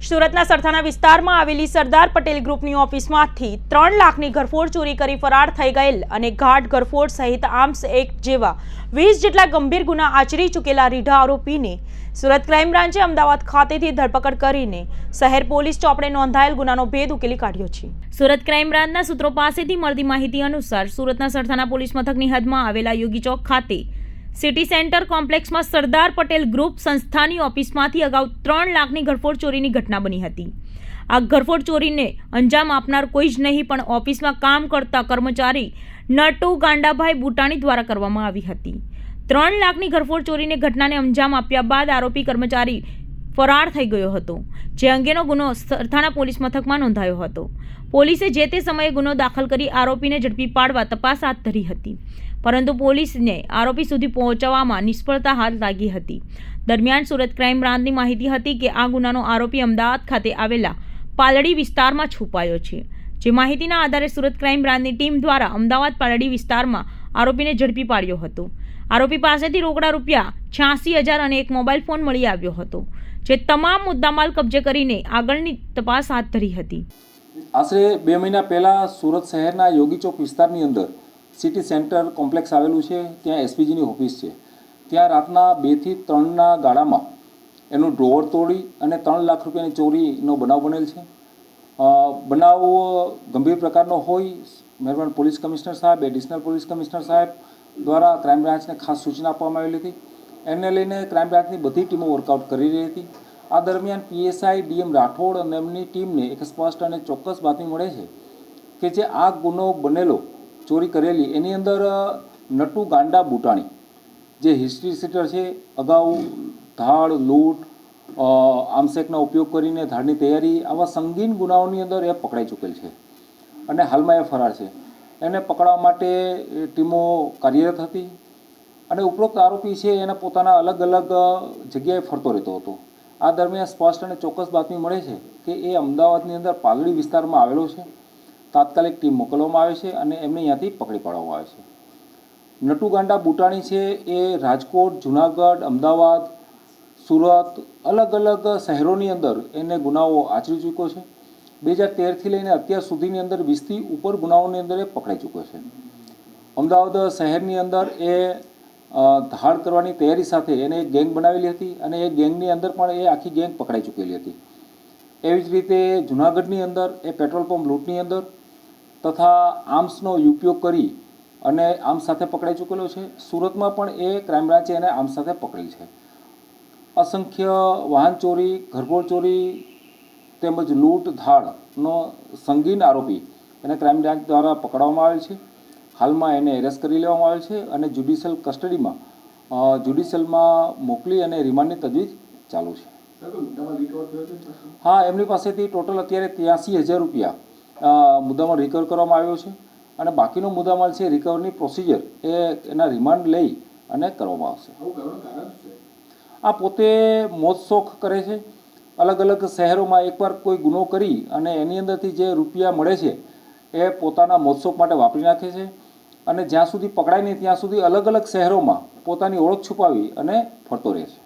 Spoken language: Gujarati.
સુરતના સરથાના વિસ્તારમાં આવેલી સરદાર પટેલ ગ્રુપની ઓફિસમાંથી ત્રણ લાખની ઘરફોડ ચોરી કરી ફરાર થઈ ગયેલ અને ઘાટ ઘરફોડ સહિત આર્મ્સ એક્ટ જેવા વીસ જેટલા ગંભીર ગુના આચરી ચૂકેલા રીઢા આરોપીને સુરત ક્રાઇમ બ્રાન્ચે અમદાવાદ ખાતેથી ધરપકડ કરીને શહેર પોલીસ ચોપડે નોંધાયેલ ગુનાનો ભેદ ઉકેલી કાઢ્યો છે. સુરત ક્રાઇમ બ્રાન્ચના સૂત્રો પાસેથી મળતી માહિતી અનુસાર સુરતના સરથાના પોલીસ મથકની હદમાં આવેલા યોગી ચોક ખાતે સિટી સેન્ટર કોમ્પ્લેક્સમાં સરદાર પટેલ ગ્રુપ સંસ્થાની ઓફિસમાંથી અગાઉ ત્રણ લાખની ઘરફોડ ચોરીની ઘટના બની હતી. આ ઘરફોડ ચોરીને અંજામ આપનાર કોઈ જ નહીં, પણ ઓફિસમાં કામ કરતા કર્મચારી નટુ ગાંડાભાઈ બુટાણી દ્વારા કરવામાં આવી હતી. ત્રણ લાખની ઘરફોડ ચોરીની ઘટનાને અંજામ આપ્યા બાદ આરોપી કર્મચારી ફરાર થઈ ગયો હતો, જે અંગેનો ગુનો સરથાણા પોલીસ મથકમાં નોંધાયો હતો. પોલીસે જે તે સમયે ગુનો દાખલ કરી આરોપીને ઝડપી પાડવા તપાસ હાથ ધરી હતી. પરંતુ પોલીસને આરોપી સુધી પહોંચવામાં નિષ્ફળતા હાથ લાગી હતી. દરમિયાન સુરત ક્રાઇમ બ્રાન્ચની માહિતી હતી કે આ ગુનાનો આરોપી અમદાવાદ ખાતે આવેલા પાલડી વિસ્તારમાં છુપાયો છે. જે માહિતીના આધારે સુરત ક્રાઇમ બ્રાન્ચની ટીમ દ્વારા અમદાવાદ પાલડી વિસ્તારમાં આરોપીને ઝડપી પાડ્યો હતો. આરોપી પાસેથી રોકડા રૂપિયા છ્યાસી હજાર અને એક મોબાઈલ ફોન મળી આવ્યો હતો, જે તમામ મુદ્દામાલ કબજે કરીને આગળની તપાસ હાથ ધરી હતી. આશરે બે મહિના પહેલાં સુરત શહેરના યોગી ચોક વિસ્તારની અંદર સિટી સેન્ટર કોમ્પ્લેક્સ આવેલું છે, ત્યાં એસપીજીની ઓફિસ છે. ત્યાં રાતના બેથી ત્રણના ગાળામાં એનું ડ્રોવર તોડી અને ત્રણ લાખ રૂપિયાની ચોરીનો બનાવ બનેલ છે. બનાવ ગંભીર પ્રકારનો હોય, મહેરબાન પોલીસ કમિશનર સાહેબ, એડિશનલ પોલીસ કમિશનર સાહેબ દ્વારા ક્રાઇમ બ્રાન્ચને ખાસ સૂચના આપવામાં આવેલી હતી. એને લઈને ક્રાઇમ બ્રાન્ચની બધી ટીમો વર્કઆઉટ કરી રહી હતી. આ દરમિયાન પીએસઆઈ ડીએમ રાઠોડ અને એમની ટીમને એક સ્પષ્ટ અને ચોક્કસ બાતમી મળે છે કે જે આ ગુનો બનેલો, ચોરી કરેલી, એની અંદર નટુ ગાંડા બુટાણી, જે હિસ્ટ્રી સીટર છે, અગાઉ ધાડ, લૂંટ આમસેકનો ઉપયોગ કરીને ધાડની તૈયારી, આવા સંગીન ગુનાઓની અંદર એ પકડાઈ ચૂકેલ છે અને હાલમાં એ ફરાર છે. એને પકડવા માટે ટીમો કાર્યરત હતી. અને ઉપરોક્ત આરોપી છે એના પોતાના અલગ અલગ જગ્યાએ ફરતો રહેતો હતો. આ દરમિયાન સ્પષ્ટ અને ચોક્કસ બાતમી મળે છે કે એ અમદાવાદની અંદર પાલડી વિસ્તારમાં આવેલો છે. તાત્કાલિક ટીમ મોકલવામાં આવે છે અને એમને ત્યાંથી પકડી પાડવામાં આવે છે. નટુગાંડા બુટાણી છે એ રાજકોટ, જુનાગઢ, અમદાવાદ, સુરત અલગ અલગ શહેરોની અંદર એને ગુનાઓ આચરી ચૂક્યો છે. બે હજાર તેરથી લઈને અત્યાર સુધીની અંદર વીસથી ઉપર ગુનાઓની અંદર એ પકડાઈ ચૂક્યો છે. અમદાવાદ શહેરની અંદર એ ધાડ કરવાની તૈયારી સાથે એને એક ગેંગ બનાવેલી હતી અને એ ગેંગની અંદર પણ એ આખી ગેંગ પકડાઈ ચૂકેલી હતી. એવી જ રીતે જુનાગઢની અંદર એ પેટ્રોલ પંપ લૂંટની અંદર તથા આર્મ્સનો ઉપયોગ કરી અને આર્મ્સ સાથે પકડાઈ ચૂકેલો છે. સુરતમાં પણ એ ક્રાઇમ બ્રાન્ચે એને આર્મ્સ સાથે પકડી છે. અસંખ્ય વાહન ચોરી, ઘરફોડ ચોરી તેમજ લૂંટ ધાડનો સંગીન આરોપી એને ક્રાઇમ બ્રાન્ચ દ્વારા પકડવામાં આવેલ છે. હાલમાં એને એરેસ્ટ કરી લેવામાં આવેલ છે અને જ્યુડિશિયલ કસ્ટડીમાં જ્યુડિશિયલમાં મોકલી અને રિમાન્ડની તજવીજ ચાલુ છે. હા એમની પાસેથી ટોટલ અત્યારે ત્યાંસી હજાર રૂપિયા મુદ્દામાં રિકવર કરવામાં આવ્યો છે અને બાકીનો મુદ્દામાલ છે રિકવરની પ્રોસિજર એ એના રિમાન્ડ લઈ અને કરવામાં આવશે. આ પોતે મોજશોખ કરે છે. અલગ અલગ શહેરોમાં એકવાર કોઈ ગુનો કરી અને એની અંદરથી જે રૂપિયા મળે છે, એ પોતાના મોજ માટે વાપરી નાખે છે અને જ્યાં સુધી પકડાય નહીં ત્યાં સુધી અલગ અલગ શહેરોમાં પોતાની ઓળખ છુપાવી અને ફરતો રહે છે.